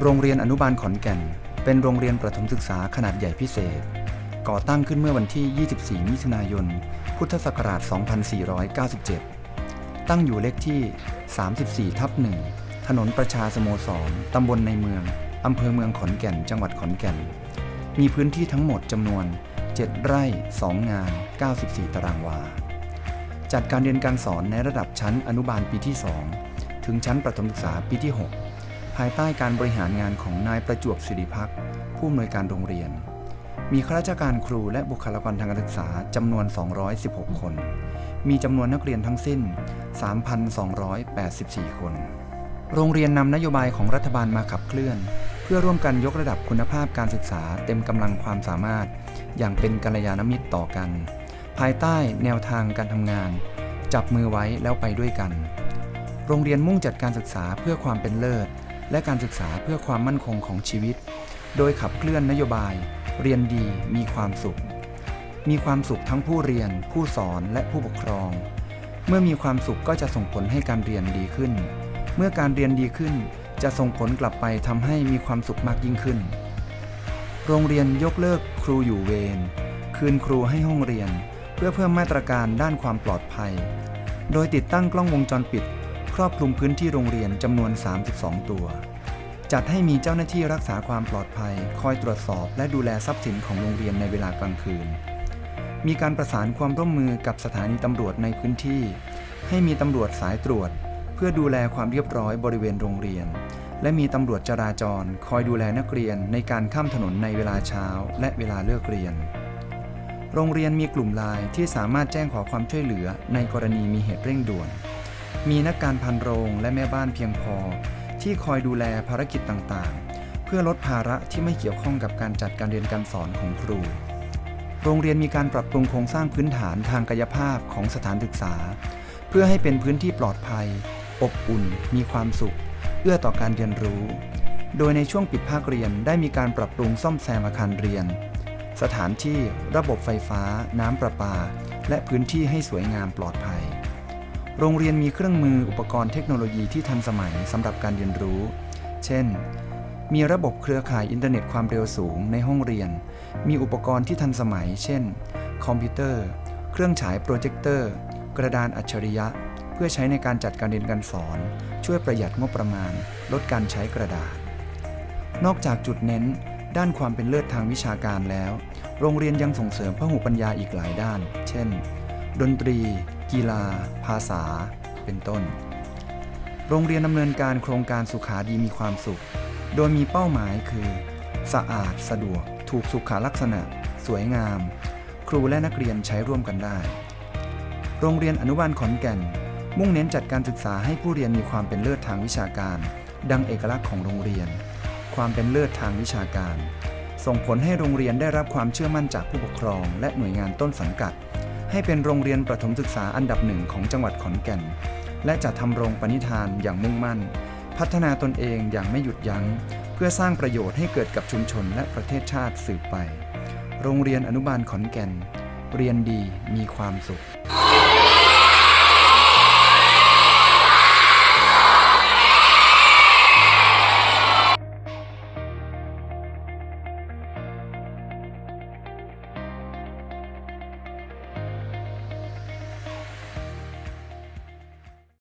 โรงเรียนอนุบาลขอนแก่น เป็นโรงเรียนประถมศึกษาขนาดใหญ่พิเศษ ก่อตั้งขึ้นเมื่อวันที่ 24 มิถุนายน พุทธศักราช 2497 ตั้งอยู่เลขที่ 34 ทับ 1 ถนนประชาสโมสร ตำบลในเมือง อำเภอเมืองขอนแก่น จังหวัดขอนแก่น มีพื้นที่ทั้งหมดจำนวน 7 ไร่ 2 งาน 94 ตารางวา จัดการเรียนการสอนในระดับชั้นอนุบาลปีที่ 2 ถึงชั้นประถมศึกษาปีที่ 6 ภายใต้การบริหารงานของนายประจวบสิริพักผู้อำนวยการโรงเรียน มีข้าราชการครูและบุคลากรทางการศึกษาจำนวน 216 คน มีจำนวนนักเรียนทั้งสิ้น 3,284 คน โรงเรียนนำนโยบายของรัฐบาลมาขับเคลื่อน เพื่อร่วมกันยกระดับคุณภาพการศึกษาเต็มกำลังความสามารถ อย่างเป็นกัลยาณมิตรต่อกัน ภายใต้แนวทางการทำงาน จับมือไว้แล้วไปด้วยกัน โรงเรียนมุ่งจัดการศึกษาเพื่อความเป็นเลิศ และการศึกษาเพื่อความมั่นคงของชีวิต โดยขับเคลื่อนนโยบาย เรียนดีมีความสุข มีความสุขทั้งผู้เรียน ผู้สอนและผู้ปกครอง เมื่อมีความสุขก็จะส่งผลให้การเรียนดีขึ้น เมื่อการเรียนดีขึ้นจะส่งผลกลับไปทำให้มีความสุขมากยิ่งขึ้น โรงเรียนยกเลิกครูอยู่เวรคืนครูให้ห้องเรียน เพื่อเพิ่มมาตรการด้านความปลอดภัย โดยติดตั้งกล้องวงจรปิด ครอบคลุมพื้นที่โรงเรียนจำนวน 32 ตัว จัดให้มีเจ้าหน้าที่รักษาความปลอดภัย คอยตรวจสอบ และดูแลทรัพย์สินของโรงเรียนในเวลากลางคืน มีการประสานความร่วมมือกับสถานีตำรวจในพื้นที่ ให้มีตำรวจสายตรวจ เพื่อดูแลความเรียบร้อยบริเวณโรงเรียน และมีตำรวจจราจร คอยดูแลนักเรียนในการข้ามถนนในเวลาเช้า และเวลาเลิกเรียนโรงเรียนมีกลุ่มไลน์ที่สามารถแจ้งขอความช่วยเหลือในกรณีมีเหตุเร่งด่วน มีนักการพันโรงและแม่บ้านเพียงพอ ที่คอยดูแลภารกิจต่างๆ เพื่อลดภาระที่ไม่เกี่ยวข้องกับการจัดการเรียนการสอนของครู โรงเรียนมีการปรับปรุงโครงสร้างพื้นฐานทางกายภาพของสถานศึกษา เพื่อให้เป็นพื้นที่ปลอดภัย อบอุ่น มีความสุข เอื้อต่อการเรียนรู้ โดยในช่วงปิดภาคเรียนได้มีการปรับปรุงซ่อมแซมอาคารเรียน สถานที่ระบบไฟฟ้า น้ำประปา และพื้นที่ให้สวยงามปลอดภัย โรงเรียนมีเครื่องมืออุปกรณ์เทคโนโลยีที่ทันสมัยสำหรับการเรียนรู้ เช่น มีระบบเครือข่ายอินเทอร์เน็ตความเร็วสูงในห้องเรียน มีอุปกรณ์ที่ทันสมัย เช่น คอมพิวเตอร์ เครื่องฉายโปรเจคเตอร์ กระดานอัจฉริยะ เพื่อใช้ในการจัดการเรียนการสอน ช่วยประหยัดงบประมาณ ลดการใช้กระดาษ นอกจากจุดเน้น ด้านความเป็นเลิศทางวิชาการแล้ว โรงเรียนยังส่งเสริมพหุปัญญาอีกหลายด้าน เช่น ดนตรี กีฬา ภาษา เป็นต้น โรงเรียนดำเนินการโครงการสุขาดีมีความสุข โดยมีเป้าหมายคือ สะอาด สะดวก ถูกสุขลักษณะ สวยงาม ครูและนักเรียนใช้ร่วมกันได้ โรงเรียนอนุบาลขอนแก่น มุ่งเน้นจัดการศึกษาให้ผู้เรียนมีความเป็นเลิศทางวิชาการ ดังเอกลักษณ์ของโรงเรียน ความเป็นเลิศทางวิชาการ ส่งผลให้โรงเรียนได้รับความเชื่อมั่นจากผู้ปกครอง และหน่วยงานต้นสังกัด ให้เป็นโรงเรียนประถมศึกษาอันดับหนึ่งของจังหวัดขอนแก่น และจะทำโรงปณิธานอย่างมุ่งมั่น พัฒนาตนเองอย่างไม่หยุดยัง้ง เพื่อสร้างประโยชน์ให้เกิดกับชุมชนและประเทศชาติสืบไป โรงเรียนอนุบาลขอนแก่น เรียนดีมีความสุข